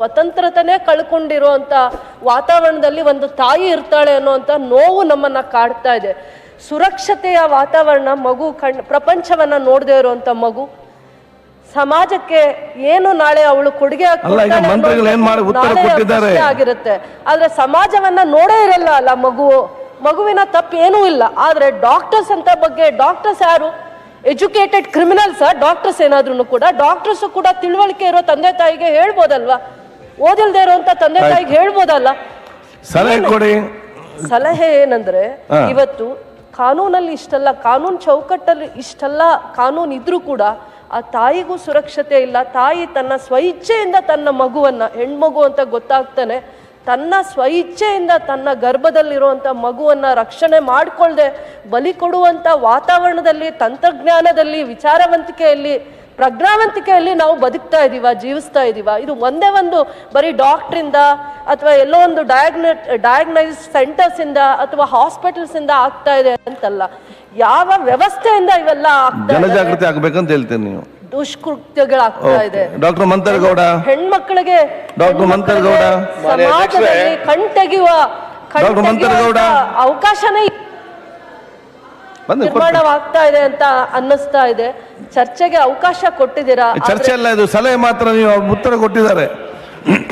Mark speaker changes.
Speaker 1: ಸ್ವತಂತ್ರತೆನೇ ಕಳ್ಕೊಂಡಿರೋವಂಥ ವಾತಾವರಣದಲ್ಲಿ ಒಂದು ತಾಯಿ ಇರ್ತಾಳೆ ಅನ್ನುವಂಥ ನೋವು ನಮ್ಮನ್ನ ಕಾಡ್ತಾ ಇದೆ. ಸುರಕ್ಷತೆಯ ವಾತಾವರಣ ಮಗು ಕಣ್ ಪ್ರಪಂಚವನ್ನ ನೋಡದೇ ಇರುವಂತ ಮಗು. ಸಮಾಜಕ್ಕೆ ಏನು ನಾಳೆ ಅವಳು ಕೊಡುಗೆ ಆಗಿರುತ್ತೆ. ಆದ್ರೆ ಸಮಾಜವನ್ನ ನೋಡೇ ಇರಲ್ಲ ಅಲ್ಲ ಮಗು. ಮಗುವಿನ ತಪ್ಪು ಏನೂ ಇಲ್ಲ. ಆದ್ರೆ ಡಾಕ್ಟರ್ಸ್ ಅಂತ ಬಗ್ಗೆ ಡಾಕ್ಟರ್ಸ್ ಯಾರು? ಎಜುಕೇಟೆಡ್ ಕ್ರಿಮಿನಲ್ಸ್ ಡಾಕ್ಟರ್ಸ್ ಏನಾದ್ರೂ ಕೂಡ ಡಾಕ್ಟರ್ಸ್ ಕೂಡ ತಿಳುವಳಿಕೆ ಇರೋ ತಂದೆ ತಾಯಿಗೆ ಹೇಳ್ಬೋದಲ್ವಾ? ಓದಿಲ್ದೇ ಇರುವಂತ ತಂದೆ ತಾಯಿಗೆ ಹೇಳ್ಬೋದಲ್ಲ?
Speaker 2: ಸಲಹೆ ಕೊಡಿ.
Speaker 1: ಸಲಹೆ ಏನಂದ್ರೆ. ಇವತ್ತು ಕಾನೂನಲ್ಲಿ ಇಷ್ಟಲ್ಲ ಕಾನೂನು ಚೌಕಟ್ಟಲ್ಲಿ ಇಷ್ಟಲ್ಲ ಕಾನೂನು ಇದ್ರೂ ಕೂಡ ಆ ತಾಯಿಗೂ ಸುರಕ್ಷತೆ ಇಲ್ಲ ತಾಯಿ ತನ್ನ ಸ್ವಇಚ್ಛೆಯಿಂದ ತನ್ನ ಮಗುವನ್ನ ಹೆಣ್ಮಗು ಅಂತ ಗೊತ್ತಾಗ್ತಾನೆ ತನ್ನ ಸ್ವಇಚ್ಛೆಯಿಂದ ತನ್ನ ಗರ್ಭದಲ್ಲಿರುವಂಥ ಮಗುವನ್ನ ರಕ್ಷಣೆ ಮಾಡಿಕೊಳ್ಳದೆ ಬಲಿ ಕೊಡುವಂಥ ವಾತಾವರಣದಲ್ಲಿ ತಂತ್ರಜ್ಞಾನದಲ್ಲಿ ವಿಚಾರವಂತಿಕೆಯಲ್ಲಿ ಪ್ರಜ್ಞಾವಂತಿಕೆಯಲ್ಲಿ ನಾವು ಬದುಕ್ತಾ ಇದೀವ ಜೀವಿಸ್ತಾ ಇದೀವ. ಇದು ಒಂದೇ ಒಂದು ಬರೀ ಡಾಕ್ಟ್ರಿಂದ ಅಥವಾ ಎಲ್ಲೋ ಒಂದು ಡಯಾಗ್ನ ಡಯಾಗ್ನೈಸ್ ಸೆಂಟರ್ಸ್ ಇಂದ ಅಥವಾ ಹಾಸ್ಪಿಟಲ್ಸ್ ಇಂದ ಆಗ್ತಾ ಇದೆ ಅಂತಲ್ಲ. ಯಾವ ವ್ಯವಸ್ಥೆಯಿಂದ ಇವೆಲ್ಲ
Speaker 2: ಜನಜಾಗೃತಿ ಆಗ್ಬೇಕಂತ ಹೇಳ್ತೀನಿ ನೀವು.
Speaker 1: ದುಷ್ಕೃತ್ಯಗಳಾಗ್ತಾ ಇದೆ.
Speaker 2: ಡಾಕ್ಟರ್ ಮಂತರಗೌಡ.
Speaker 1: ಹೆಣ್ಮಕ್ಳಿಗೆ
Speaker 2: ಡಾಕ್ಟರ್ ಮಂತರಗೌಡ.
Speaker 1: ಸಮಾಜದಲ್ಲಿ ಕಣ್ತೆಗೆಯುವ ಕಣ್
Speaker 2: ಡಾಕ್ಟರ್ ಮಂತರಗೌಡ.
Speaker 1: ತೆಗೆಯುವಂತ ಅವಕಾಶನೇ ನಿರ್ಮಾಣವಾಗ್ತಾ ಇದೆ ಅಂತ ಅನ್ನಿಸ್ತಾ ಇದೆ. ಚರ್ಚೆಗೆ ಅವಕಾಶ ಕೊಟ್ಟಿದ್ದೀರಾ?
Speaker 2: ಚರ್ಚೆ ಅಲ್ಲ ಇದು ಸಲಹೆ ಮಾತ್ರ ನೀವು ಉತ್ತರ ಕೊಟ್ಟಿದ್ದಾರೆ.